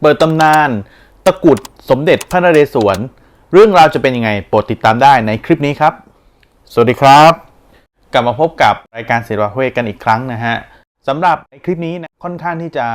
เปิดตำนาน ตะกุดสมเด็จพระนเรศวร เรื่องราวจะเป็นยังไงโปรดติดตามได้ในคลิปนี้ครับ สวัสดีครับ กลับมาพบกับรายการเสรีวาเวกันอีกครั้งนะฮะสำหรับในคลิปนี้นะค่อนข้างที่จะ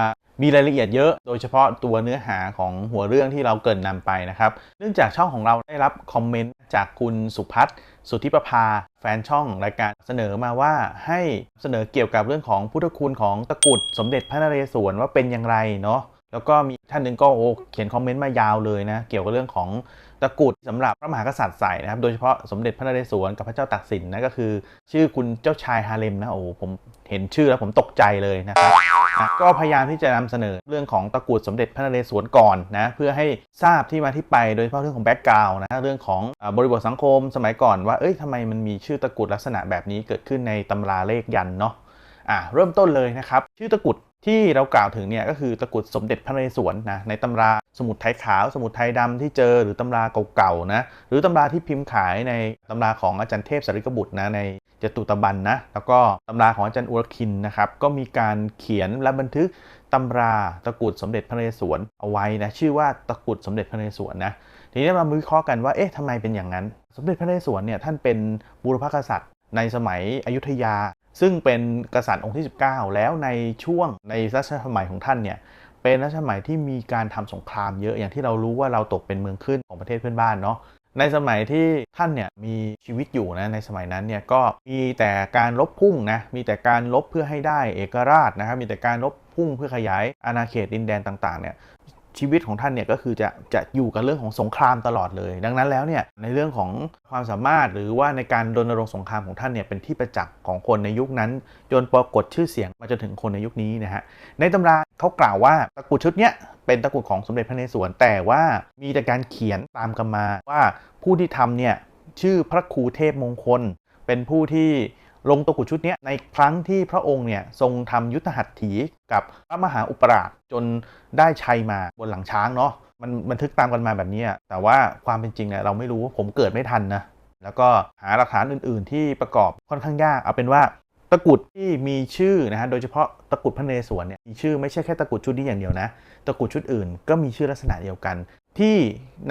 มีรายละเอียดเยอะ โดยเฉพาะตัวเนื้อหาของหัวเรื่องที่เราเกินนำไปนะครับ เนื่องจากช่องของเราได้รับคอมเมนต์จากคุณสุพัฒน์สุทธิประภา แฟนช่องรายการเสนอมาว่าให้เสนอเกี่ยวกับเรื่องของพุทธคุณของตะกุดสมเด็จพระนเรศวรว่าเป็นอย่างไรเนาะ แล้วก็มีท่านหนึ่งก็โอ้เขียนคอมเมนต์มายาวเลยนะ เกี่ยวกับเรื่องของตะกรุดสำหรับพระมหากษัตริย์ใส่นะครับ โดยเฉพาะสมเด็จพระนเรศวรกับพระเจ้าตากสินนะก็คือ ชื่อคุณเจ้าชายฮาเลมนะโอ้ผมเห็นชื่อแล้วผมตกใจเลยนะครับอะก็พยายามที่จะนำเสนอเรื่องของตะกรุดสมเด็จพระนเรศวรก่อนนะเพื่อให้ทราบที่มาที่ไปโดยเฉพาะเรื่องของแบ็กกราวน์นะเรื่องของบริบทสังคมสมัยก่อนว่าเอ้ยทำไมมันมีชื่อตะกรุดลักษณะแบบนี้เกิดขึ้นในตำราเลขยันเนาะอะเริ่มต้นเลยนะครับชื่อตะกรุด ที่เรากล่าวถึงเนี่ยก็คือตะกรุดสมเด็จพระนเรศวรนะในตำราสมุดไทยขาว สมุดไทยดำที่เจอหรือตำราเก่าๆนะหรือตำราที่พิมพ์ขายในตำราของอาจารย์เทพสาริกบุตรนะในจตุตบันนะแล้วก็ตำราของอาจารย์อุรคินนะครับก็มีการเขียนและบันทึกตำราตะกรุดสมเด็จพระนเรศวรเอาไว้นะชื่อว่าตะกรุดสมเด็จพระนเรศวรนะทีนี้เรามาวิเคราะห์กันว่าเอ๊ะทำไมเป็นอย่างนั้น สมเด็จพระนเรศวรเนี่ยท่านเป็นบูรพกษัตริย์ในสมัยอยุธยา ซึ่งเป็นกษัตริย์องค์ที่ 19 แล้วในช่วงในรัชสมัยของท่านเนี่ยเป็นรัชสมัยที่มีการทำสงครามเยอะอย่างที่เรารู้ว่าเราตกเป็นเมืองขึ้นของประเทศเพื่อนบ้านเนาะในสมัยที่ท่านเนี่ยมีชีวิตอยู่นะในสมัยนั้นเนี่ยก็มีแต่การลบพุ่งนะมีแต่การลบเพื่อให้ได้เอกราชนะครับมีแต่การลบพุ่งเพื่อขยายอาณาเขตดินแดนต่างๆเนี่ย ชีวิตของท่านเนี่ยก็คือจะจะอยู่กับเรื่องของสงครามตลอดเลย ดังนั้นแล้วเนี่ยในเรื่องของความสามารถหรือว่าในการรณรงค์สงครามของท่านเนี่ยเป็นที่ประจักษ์ของคนในยุคนั้นจนปรากฏชื่อเสียงมาจนถึงคนในยุคนี้นะฮะในตำราเขากล่าวว่าตะกุดชุดเนี้ยเป็นตะกุดของสมเด็จพระนเรศวรแต่ว่ามีแต่การเขียนตามกันมาว่าผู้ที่ทำเนี่ยชื่อพระครูเทพมงคล เป็นผู้ที่ ลงตะกุดชุดนี้ในครั้งที่พระองค์เนี่ยทรงทำยุทธหัตถีกับพระมหาอุปราชจนได้ชัยมาบนหลังช้างเนาะมันบันทึกตามกันมาแบบนี้แต่ว่าความเป็นจริงเนี่ยเราไม่รู้ว่าผมเกิดไม่ทันนะแล้วก็หาหลักฐานอื่น ๆ ที่ประกอบค่อนข้างยากเอาเป็นว่าตะกุดที่มีชื่อนะฮะโดยเฉพาะตะกุดพระนเรศวรเนี่ยมีชื่อไม่ใช่แค่ตะกุดชุดนี้อย่างเดียวนะตะกุดชุดอื่นก็มีชื่อลักษณะเดียวกัน ที่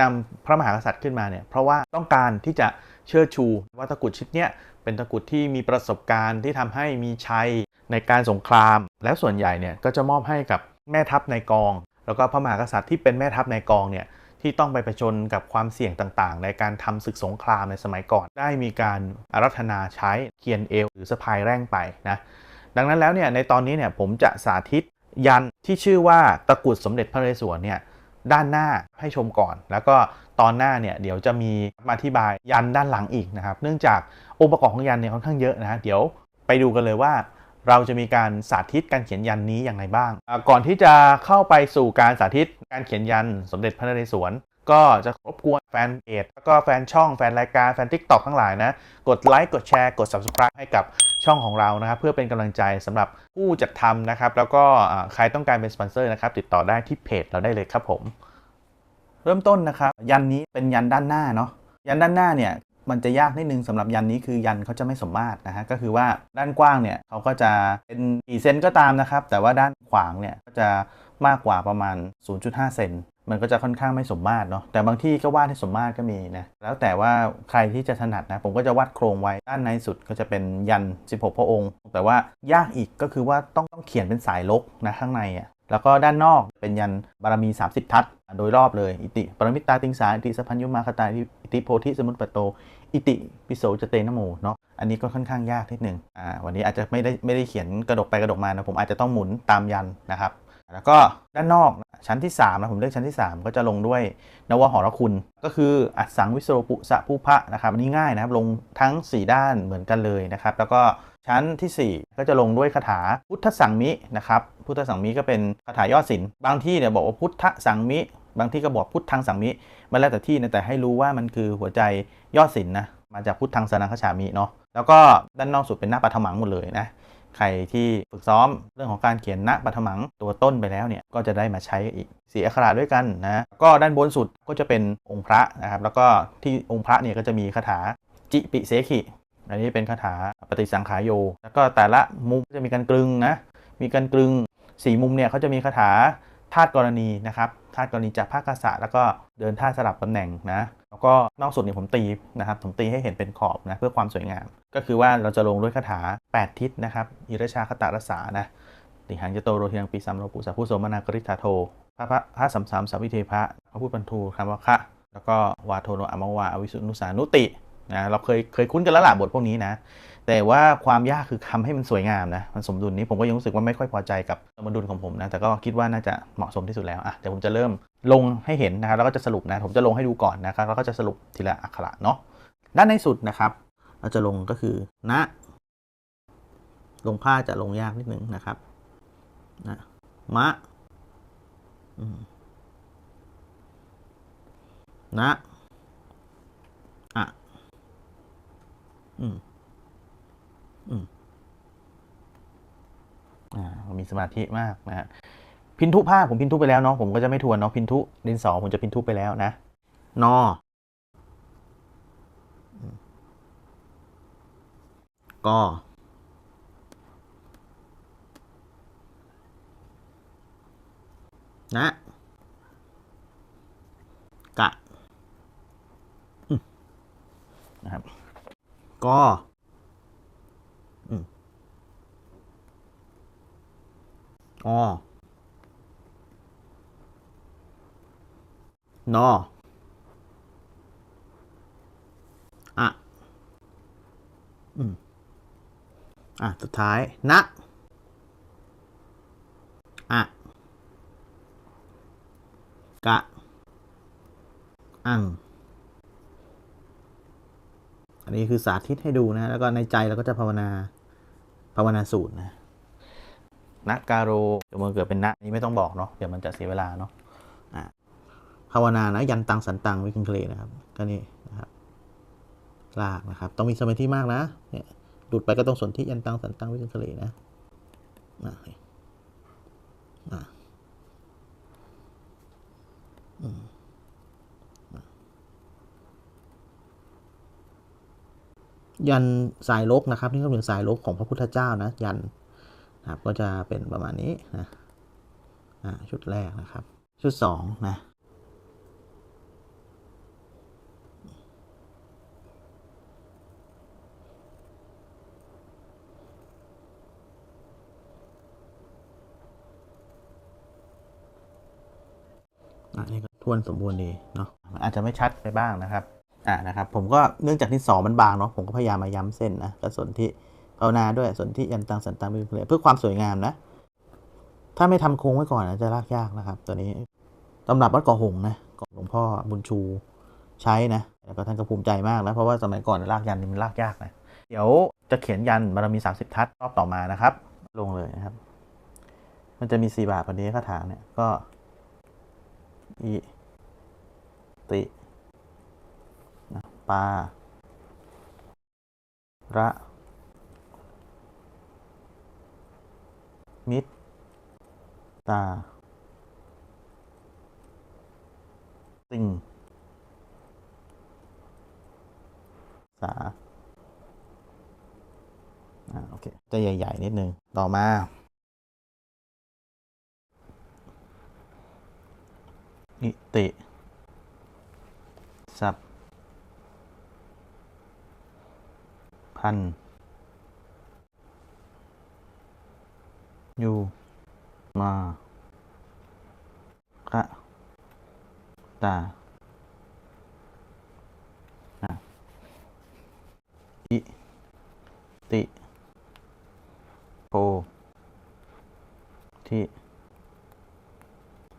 นำพระมหากษัตริย์ขึ้นมาเนี่ยเพราะว่าต้องการที่จะเชิดชูว่าตะกุดชุดเนี้ยเป็นตะกรุดที่มีประสบการณ์ที่ทำให้มีชัยในการสงคราม แล้วส่วนใหญ่เนี่ยก็จะมอบให้กับแม่ทัพในกอง แล้วก็พระมหากษัตริย์ที่เป็นแม่ทัพในกองเนี่ยที่ต้องไปประชนกับความเสี่ยงต่างๆ ในการทำศึกสงครามในสมัยก่อน ได้มีการอารัธนาใช้เคียนเอวหรือสะพายแร่งไปนะดังนั้นแล้วเนี่ยในตอนนี้เนี่ยผมจะสาธิตยันที่ชื่อว่าตะกรุดสมเด็จพระนเรศวรเนี่ยด้านหน้าให้ชมก่อน แล้วก็ ตอนหน้าเนี่ยเดี๋ยวจะมีมาอธิบายยันด้านหลังอีกนะครับ เนื่องจากองค์ประกอบของยันเนี่ยค่อนข้างเยอะนะเดี๋ยวไปดูกันเลยว่าเราจะมีการสาธิตการเขียนยันนี้อย่างไรบ้าง ก่อนที่จะเข้าไปสู่การสาธิตการเขียนยันสมเด็จพระนเรศวร ก็จะรบกวนแฟนเพจแล้วก็แฟนช่องแฟนรายการแฟนทิกตอกทั้งหลายนะ กดไลค์กดแชร์กด subscribe ให้กับช่องของเรานะครับ เพื่อเป็นกำลังใจสำหรับผู้จัดทำนะครับ แล้วก็ใครต้องการเป็นสปอนเซอร์นะครับติดต่อได้ที่เพจเราได้เลยครับผม เริ่มต้นนะครับยันนี้เป็นยันด้านหน้าเนาะยันด้านหน้าเนี่ยมันจะยากนิดนึงสำหรับยันนี้คือยันเขาจะไม่สมมาตรนะฮะก็คือว่าด้านกว้างเนี่ยเขาก็จะเป็นกี่เซนก็ตามนะครับ แต่ว่าด้านขวางเนี่ยก็จะมากกว่าประมาณ 0.5 เซนมันก็จะค่อนข้างไม่สมมาตรเนาะแต่บางที่ก็วาดให้สมมาตรก็มีนะแล้วแต่ว่าใครที่จะถนัดนะผมก็จะวาดโครงไว้ด้านในสุดก็จะเป็นยัน 16 พระองค์ แต่ว่ายากอีกก็คือว่าต้องต้องเขียนเป็นสายลกนะข้างในอะแล้วก็ด้านนอกเป็นยันบารมี 30 ทัศน โดยรอบเลย อิติ ปรมิตตาติงสา อิติสัพพัญญุมาคตาอิติโพธิสมุตปโต อิติปิโสจเตนะโมเนาะ อันนี้ก็ค่อนข้างยากนิดหนึ่งอ่า วันนี้อาจจะไม่ได้ไม่ได้เขียนกระดกไปกระดกมานะ ผมอาจจะต้องหมุนตามยันนะครับ แล้วก็ด้านนอกชั้นที่3นะผมเลือกชั้นที่ 3 ก็จะลงด้วยนวหรคุณ ก็คืออัสังวิโสรปุสะผู้พระนะครับอันนี้ง่ายนะครับลงทั้ง 4 ด้านเหมือนกันเลยนะครับ แล้วก็ชั้นทีสี่ 4 ก็จะลงด้วยคาถาพุทธสังมินะครับพุทธสังมิก็เป็นคาถายอดศิลบางที่เนี่ยบอกว่าพุทธสังมิ บางที่ก็บอกพุทธังสังมิมันแล้วแต่ที่นะแต่ให้รู้ว่ามันคือหัวใจยอดศิลป์นะมาจากพุทธังสนังคฉามิเนาะแล้วก็ด้านนอกสุดเป็นหน้าปัทมังหมดเลยนะใครที่ฝึกซ้อมเรื่องของการเขียนณปัทมังตัวต้นไปแล้วเนี่ยก็จะได้มาใช้อีกสีอักขระด้วยกันนะก็ด้านบนสุดก็จะเป็นองค์พระนะครับแล้วก็ที่องค์พระเนี่ยก็จะมีคาถาจิปิเสขิอันนี้เป็นคาถาปฏิสังขายโย แล้วก็แต่ละมุมจะมีการกลึงนะมีการกลึงสี่มุมเนี่ยเขาจะมีคาถาธาตุกรณีนะครับ ธาตุกรณีจากภาคกษะแล้วก็เดินท่าสลับตำแหน่งนะแล้วก็นอกสุดเนี่ยผมตีนะครับผมตีให้เห็นเป็นขอบนะเพื่อความสวยงาม ก็คือว่าเราจะลงด้วยคาถา 8 ทิศนะครับอิรชาคตารสานะติหังจะโตโรเทียงปีสัมโลปุสาผู้โสมนากริธาโทพระพระพระสัมสามสัมวิเทพระพระพุทธบรรทูคำว่าคะแล้วก็วาโทโนอมวาอวิสุนุสานุติ นะเราเคยเคยคุ้นกันแล้วล่ะบทพวกนี้นะ แต่ว่าความยากคือทำให้มันสวยงามนะมันสมดุลนี้ผมก็ยังรู้สึกว่าไม่ค่อยพอใจกับสมดุลของผมนะแต่ก็คิดว่าน่าจะเหมาะสมที่สุดแล้วอะเดี๋ยวผมจะเริ่มลงให้เห็นนะครับแล้วก็จะสรุปนะผมจะลงให้ดูก่อนนะครับแล้วก็จะสรุปทีละอักขระเนาะด้านในสุดนะครับเราจะลงก็คือณลงผ้าจะลงยากนิดนึงนะครับนะมะนะ อืม อืม อ่ามีสมาธิมากนะฮะพินทุภาผมพินทุไปแล้วเนาะผมก็จะไม่ทวนเนาะพินทุดินสอผมจะพินทุไปแล้วนะนอกอนะกะนะครับ กอออนออะอืม อะ สุดท้าย นะ อะ กะ อัง อันนี้คือสาธิตให้ดูนะ แล้วก็ในใจเราก็จะภาวนาภาวนาสูตรนะนักการโรเดี๋ยวมันเกิดเป็นนะนี่ไม่ต้องบอกเนาะเดี๋ยวมันจะเสียเวลาเนาะอะภาวนานะยันตังสันตังวิคังเคลนะครับ ก็นี่นะครับลากนะครับ ต้องมีสมาธิมากนะเนี่ยดูดไปก็ต้องสนที่ยันตังสันตังวิคังเคลนะอะอะอืม ยันสายลกนะครับ นี่ก็เป็นสายลกของพระพุทธเจ้านะ ยันนะครับก็จะเป็นประมาณนี้นะชุดแรกนะครับ ชุดสองนะอันนี้ก็ทวนสมบูรณ์ดีเนาะอาจจะไม่ชัดไปบ้างนะครับ อ่านะครับผมก็เนื่องจากที่สองมันบางเนาะผมก็พยายามมาย้ำเส้นนะกระสนที่ภาวนาด้วยส่วนที่ยันตังสันตังเป็นเพลเพื่อความสวยงามนะ ถ้าไม่ทำโค้งไว้ก่อนนะจะลากยากนะครับ ตัวนี้ตำรับวัดกาะหงนะของหลวงพ่อบุญชูใช้นะแล้วก็ท่านก็ภูมิใจมากนะเพราะว่าสมัยก่อนลากยันนี่มันลากยากนะเดี๋ยวจะเขียนยันบารมี 30 ทัศรอบต่อมานะครับ ลงเลยนะครับ มันจะมีสี่บาทพอดีคาถาเนี่ยก็อิติ ปา ระ มิตรตาติงสา อ่า โอเค จะใหญ่ ๆ นิดนึง ต่อมาอิติสับ พันอยู่มาคะตาอิติโพทิ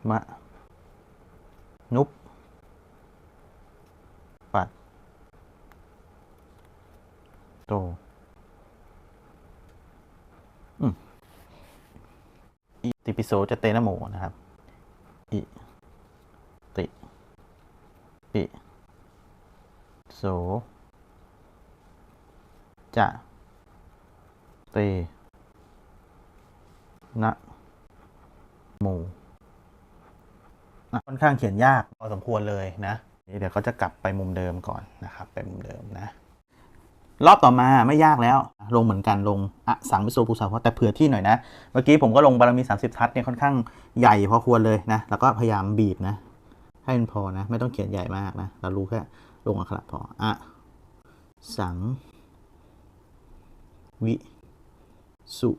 มะนุปปัด โตอิติปิโสจะเตนะโมนะครับ อิติ ปิโสจะเตนะโมค่อนข้างเขียนยากพอสมควรเลยนะ เดี๋ยวเขาจะกลับไปมุมเดิมก่อนนะครับ ไปมุมเดิมนะ รอบต่อมาไม่ยากแล้ว ลงเหมือนกันลงอะสังวิโสภูสาเพราะแต่เผื่อที่หน่อยนะ เมื่อกี้ผมก็ลงบารมี 30 ทัศน์เนี่ยค่อนข้างใหญ่พอควรเลยนะ แล้วก็พยายามบีบนะ ให้มันพอนะ ไม่ต้องเขียนใหญ่มากนะ เรารู้แค่ลงอักขระพออะสัง วิสุ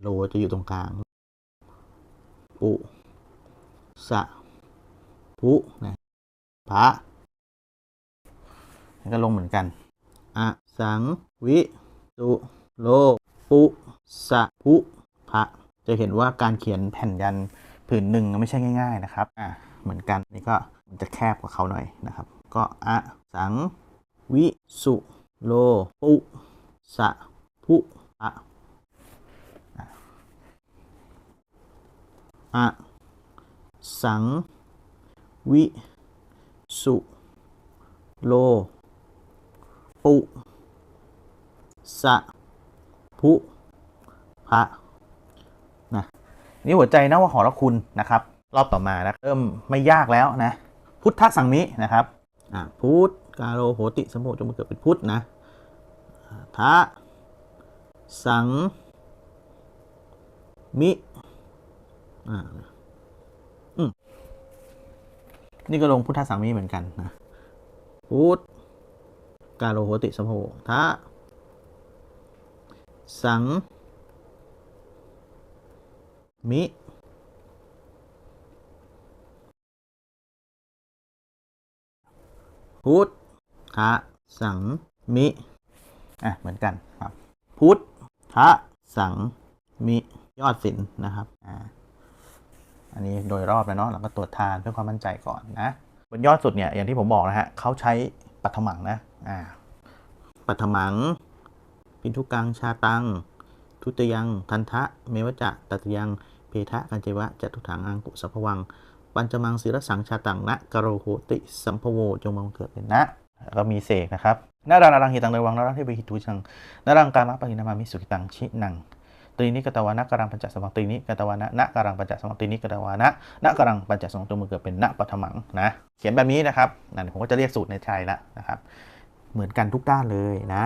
โลจะอยู่ตรงกลาง ปุสะพุนะพระแล้วก็ลงเหมือนกัน อะสังวิสุโลปุสะพุพะจะเห็นว่าการเขียนแผ่นยันผืนหนึ่งไม่ใช่ง่าย ๆนะครับอะเหมือนกันนี่ก็มันจะแคบกว่าเขาหน่อยนะครับ ก็อะสังวิสุโลปุสะพุพะอะสังวิสุโล ปุ สะพุพระนะนี่หัวใจนะว่าหอรคุณนะครับ รอบต่อมานะเริ่มไม่ยากแล้วนะ พุทธสังมินะครับอ่าพุทธกาโรโหติสมโภจงมาเกิดเป็นพุทธนะอ่าทะสัง มิอ่าอืมนี่ก็ลงพุทธสังมิเหมือนกันนะพุทธ กาโลโหติสมโภทะสัง มิ พุทธะสัง มิ อะ เหมือนกันครับ พุทธะสัง มิ ยอดศิลป์นะครับ อ่า อันนี้โดยรอบแล้วเนาะ เราก็ตรวจทานเพื่อความมั่นใจก่อนนะ บนยอดสุดเนี่ย อย่างที่ผมบอกนะฮะเขาใช้ปัทมังนะ ปัทมังพินทุกัง ชาตัง ทุตยัง ทันทะ เมวจะ ตัตยัง เพทะ กันเจวะจตุถังอังกุสัพวัง ปัญจมังศิรสังชาตังนะกะโรโหติ สัมภโว จงมังเกิดเป็นนะก็มีเสกนะครับนารังนารังหิตังเดวังนารังที่ไปหิตุชังนารังการมะปะหินามามิสุขิตังชินังตรีนิกตวานะการังปัญจสมังตรีนิกตวานะนะการังปัญจสมังตรีนิกตวานะนะการังปัญจสมังตัวมือเกิดเป็นนะปัทมังนะเขียนแบบนี้นะครับนั่นผมก็จะเรียกสูตรในใจละนะครับ เหมือนกันทุกด้านเลยนะ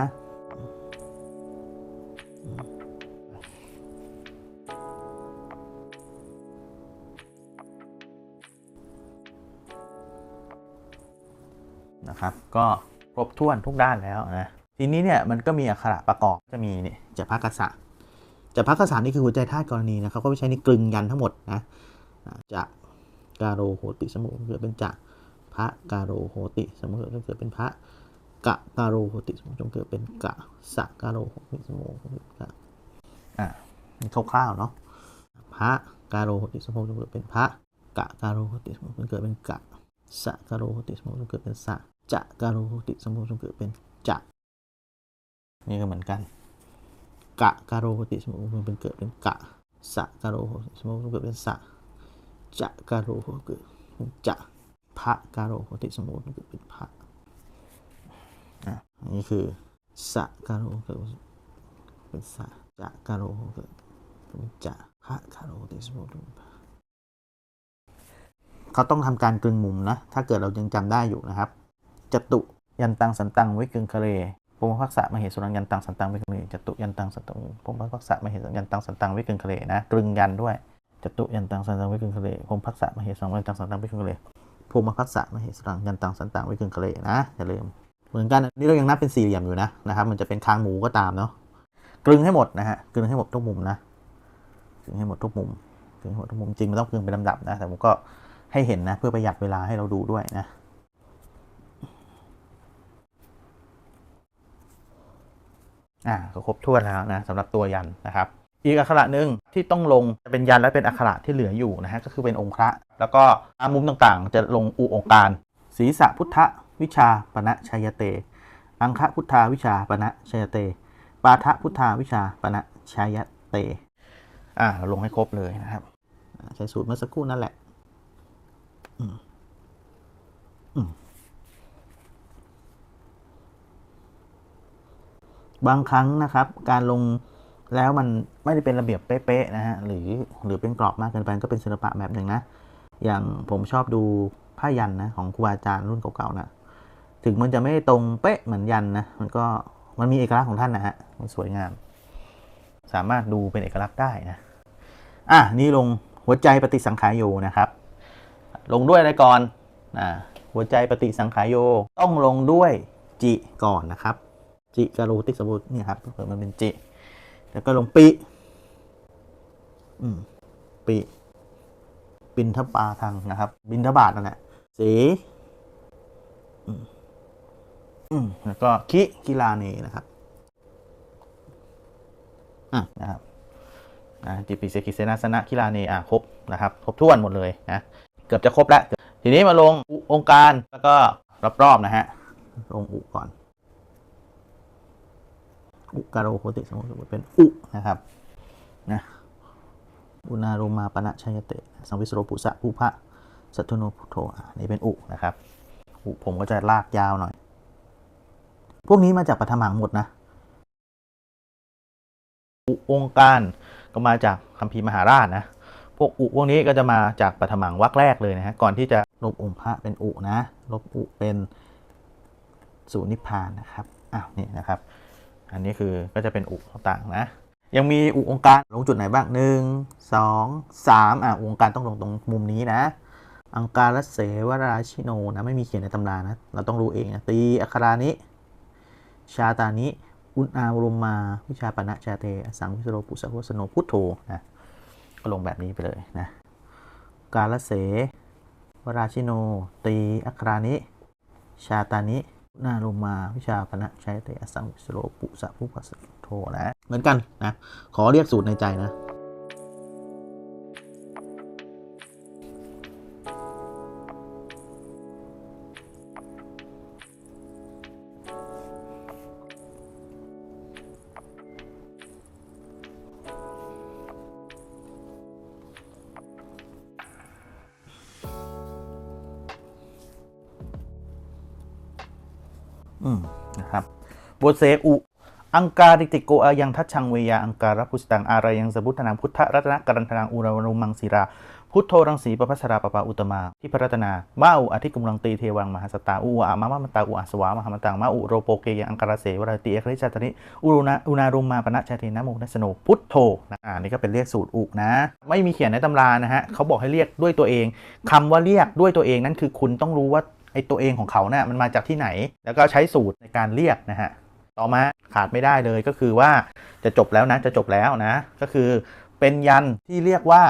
นะครับ ก็ครบถ้วนทุกด้านแล้วนะทีนี้เนี่ยมันก็มีอักขระประกอบจะมีเนี่ยจะพักกษะจะพักกษะนี่คือหัวใจธาตุกรณีนะครับก็ไปใช้ในกลึงยันทั้งหมดนะจะการโรโหติสมุเกิดเป็นจะพระการโรโหติสมุจงเกิดเป็นพระ กะการโรโหติสมุจงเกิดเป็นกะสะการโรโหติสมุกะอ่านี่คร่าวๆเนาะพระการโรโหติสมุจงเกิดเป็นพระกะการโรโหติสมุจงเกิดเป็นกะสะกะโรโหติสมุจงเกิดเป็นสะจะกะโรโหติสมุจงเกิดเป็นจะนี่ก็เหมือนกันกะกะโรโหติสมุจงเป็นเกิดเป็นกะสะกะโรโหติสมุจงเกิดเป็นสะจะกะโรโหเกิดเป็นจะพระกะโรโหติสมุจงเกิดเป็นพระ อะอันนี้คือสะกะโรเกิดเป็นสะจะกะโรโหเกิดเป็นจะพระกะโรโหติสมุจงเป็นพระเขาต้องทำการกลึงมุมนะ ถ้าเกิดเรายังจำได้อยู่นะครับจตุยันตังสันตังวิกึงคะเลพมพักษะมเหสุรังยันตังสันตังวิกึงคะเลจตุยันตังสันตังพมพักษะมเหสุรังยันตังสันตังวิกึงคะเลนะกลึงยันด้วยจตุยันตังสันตังวิกึงคะเลพมพักษะมเหสุรังยันตังสันตังวิกึงคะเลพมพักษะมเหสุรังยันตังสันตังวิกึงคะเลนะอย่าลืม เหมือนกันนี่เรายังนับเป็นสี่เหลี่ยมอยู่นะนะครับมันจะเป็นคางหมูก็ตามเนาะกลึงให้หมดนะฮะกลึงให้หมดทุกมุมนะกลึงให้หมดทุกมุมกลึงให้หมดทุกมุมจริงมันต้องกลึงเป็นลำดับนะแต่ผมก็ให้เห็นนะเพื่อประหยัดเวลาให้เราดูด้วยนะอ่าก็ครบถ้วนแล้วนะสำหรับตัวยันนะครับ อีกอักขระหนึ่งที่ต้องลงจะเป็นยันและเป็นอักขระที่เหลืออยู่นะฮะก็คือเป็นองค์พระ แล้วก็ตามมุมต่างๆ จะลงอุองค์การศีรษะพุทธ วิชาปณะชัยเต อังคะพุทธาวิชาปณะชัยเต ปาทะพุทธาวิชาปณะชัยเต อ่าเราลงให้ครบเลยนะครับ ใช้สูตรเมื่อสักครู่นั่นแหละบางครั้งนะครับ การลงแล้วมันไม่ได้เป็นระเบียบเป๊ะๆนะฮะหรือหรือเป็นกรอบมากเกินไปก็เป็นศิลปะแบบหนึ่งนะ อย่างผมชอบดูผ้ายันนะของครูอาจารย์รุ่นเก่าๆนะ ถึงมันจะไม่ตรงเป๊ะเหมือนยันนะ มันก็มันมีเอกลักษณ์ของท่านนะฮะ มันสวยงาม สามารถดูเป็นเอกลักษณ์ได้นะ อะ นี่ลงหัวใจปฏิสังขารโยนะครับ ลงด้วยอะไรก่อนอ่าหัวใจปฏิสังขารโยต้องลงด้วยจิก่อนนะครับ จิกะโรติสมุทเนี่ยครับเปิดมันเป็นจิ แล้วก็ลงปิอืมปิบินทบาทางนะครับ บินทบาทนั่นแหละสี อืม แล้วก็คิกิลาเนนะครับอะนะครับนะจิปิเสกิเซนาสนะคิลาเนอะครบนะครับครบถ้วนหมดเลยนะเกือบจะครบแล้ว ทีนี้มาลงอุองค์การแล้วก็รอบๆนะฮะลงอุก่อน อุการโอโคติสมมติเป็นอุนะครับนะอุณาโรมาปณะชัยเตสังวิสโรปุสะอุพะสัตุโนพุทโธอะนี่เป็นอุนะครับ อุผมก็จะลากยาวหน่อย พวกนี้มาจากปฐมังหมดนะอุองค์การก็มาจากคัมภีร์มหาราชนะ พวกอุพวกนี้ก็จะมาจากปฐมังวรรคแรกเลยนะฮะ ก่อนที่จะลบองค์พระเป็นอุนะ ลบอุเป็นสูนิพานนะครับอ้าวนี่นะครับ อันนี้คือก็จะเป็นอุต่างๆนะ ยังมีอุองค์การลงจุดไหนบ้างหนึ่งสองสามอะองค์การต้องลงตรงมุมนี้นะอังการเสวราชิโนนะไม่มีเขียนในตำรานะ เราต้องรู้เองนะตีอัครานิ ชาตานิอุณารุมมาวิชาปณะชาเตอสังวิสโรปุสะโวสโนพุทโธนะก็ลงแบบนี้ไปเลยนะกาลเสวราชิโน ตีอัครานิ ชาตานิอุณาลุมมาวิชาปณะชาเตอสังวิสโรปุสะพุพสโธนะเหมือนกันนะขอเรียกสูตรในใจนะ บทเสอุอังการิติโกอายังทัชชังเวยาอังการพุสตังอารายังสบุทนังพุทธรัตนกัรันทนังอุรารุมังศิรา พุทโธรังสีปพัสราปปาอุตมาที่พระรัตนามาอุอธิกุมลังตีเทวังมหาสตาอุวะมะมะมตาอุอาสวามหามตังมาอุโรโปเกยังอังการเสวราติเอกริชาตนิอุรุณาอุนารุมมาปณะชาเทนะโมนัสโนพุทโธนะอ่านี่ก็เป็นเรียกสูตรอุนะ ไม่มีเขียนในตำรานะฮะเขาบอกให้เรียกด้วยตัวเองคำว่าเรียกด้วยตัวเองนั่นคือคุณต้องรู้ว่าไอตัวเองของเขาเนะ่ะมันมาจากที่ไหน แล้วก็ใช้สูตรในการเรียกนะฮะ ต่อมาขาดไม่ได้เลยก็คือว่าจะจบแล้วนะจะจบแล้วนะ ก็คือเป็นยันที่เรียกว่า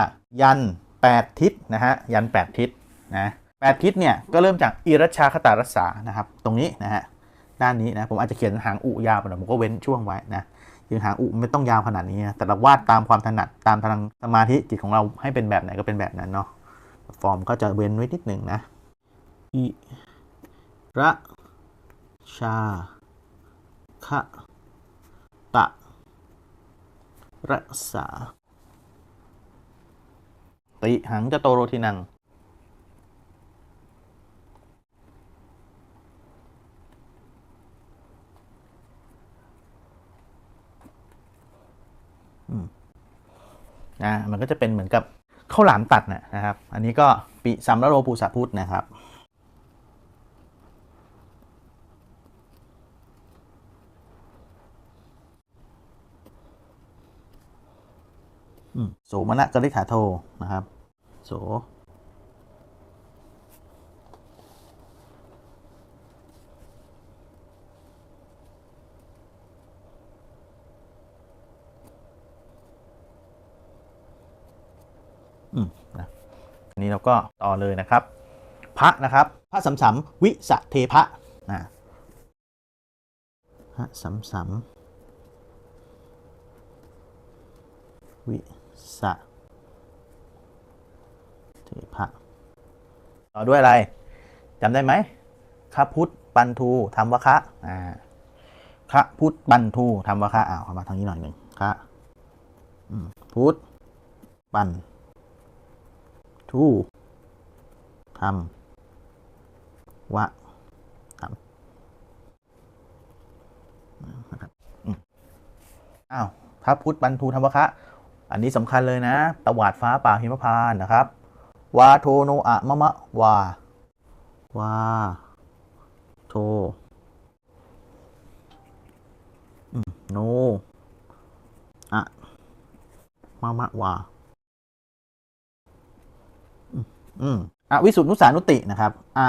ยัน 8 ทิศนะฮะยัน 8 ทิศนะแทิศเนี่ยก็เริ่มจากอิรัชชาคตารัสานะครับ ตรงนี้นะฮะด้านนี้นะผมอาจจะเขียนหางอุยาวไปหน่อยผมก็เว้นช่วงไว้นะคือหางอุไม่ต้องยาวขนาดนี้นะแต่เราวาดตามความถนัดตามทางสมาธิจิตของเราให้เป็นแบบไหนก็เป็นแบบนั้นเนาะฟอร์มก็จะเว้นไว้นิดหนึ่งนะอิระชา คะตะ รักษา ติหังจะโตโรทินังอืมนะ มันก็จะเป็นเหมือนกับข้าวหลามตัดนะนะครับ อันนี้ก็ ปิสัมระโรปูสะพุทธนะครับ โสมณะกริษฐาโทนะครับ โสมนะอันนี้เราก็ต่อเลยนะครับ พระนะครับพระสัมสัมวิสะเทพะนะพระสัมสัมวิ สะเทพะต่อด้วยอะไรจำได้ไหมข้าพุทธปันทูธรรมวคะอ่าข้าพุทธปันทูธรรมวคะอ้าวเข้ามาทางนี้หน่อยหนึ่งข้าอืมพุทธปันทูธรรมวะธรรมนะครับอ้าวพระพุทธปันทูธรรมวคะ อันนี้สำคัญเลยนะ ตวาดฟ้าป่าหิมพานนะครับ วาโทโนอะมะมะวา วา โทโนอะมามะวา อืมอะวิสุทธนุสานุตินะครับอะ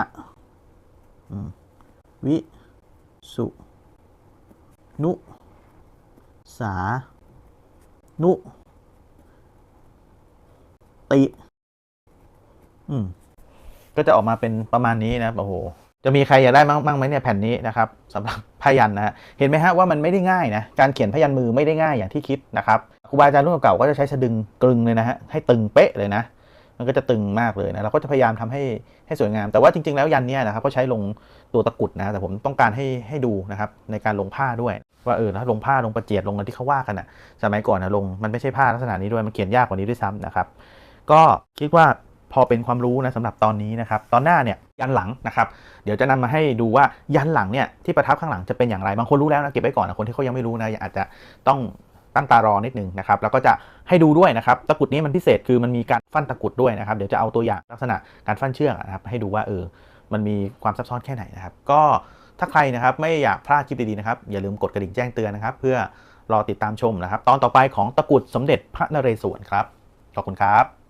วิสุนุสานุ ติ อืม ก็จะออกมาเป็นประมาณนี้นะโอ้โหจะมีใครอยากได้มั่งบ้างไหมเนี่ยแผ่นนี้นะครับสำหรับพยันนะเห็นไหมฮะว่ามันไม่ได้ง่ายนะการเขียนพยันมือไม่ได้ง่ายอย่างที่คิดนะครับครูบาอาจารย์รุ่นเก่าก็จะใช้สะดึงกลึงเลยนะฮะให้ตึงเป๊ะเลยนะ มันก็จะตึงมากเลยนะเราก็จะพยายามทำให้ให้สวยงาม แต่ว่าจริง ๆ แล้วยันเนี่ยนะครับเขาใช้ลงตัวตะกุดนะแต่ผมต้องการให้ให้ดูนะครับในการลงผ้าด้วย ว่าเออถ้าลงผ้าลงประเจียดลงกันที่เขาว่ากันอะสมัยก่อนนะลงมันไม่ใช่ผ้าลักษณะนี้ด้วยมันเขียนยากกว่านี้ด้วยซ้ำนะครับ ก็คิดว่าพอเป็นความรู้นะสำหรับตอนนี้นะครับ ตอนหน้าเนี่ยยันหลังนะครับ เดี๋ยวจะนำมาให้ดูว่ายันหลังเนี่ยที่ประทับข้างหลังจะเป็นอย่างไร บางคนรู้แล้วนะเก็บไว้ก่อนนะคนที่เขายังไม่รู้นะอาจจะต้องตั้งตารอนิดนึงนะครับ แล้วก็จะให้ดูด้วยนะครับ ตะกุดนี้มันพิเศษคือมันมีการฟันตะกุดด้วยนะครับ เดี๋ยวจะเอาตัวอย่างลักษณะการฟันเชือกนะครับ ให้ดูว่าเออ มันมีความซับซ้อนแค่ไหนนะครับ ก็ถ้าใครนะครับไม่อยากพลาดคลิปดีๆนะครับ อย่าลืมกดกระดิ่งแจ้งเตือนนะครับ เพื่อรอติดตามชมนะครับ ตอนต่อไปของตะกุดสมเด็จพระนเรศวรครับ ขอบคุณครับ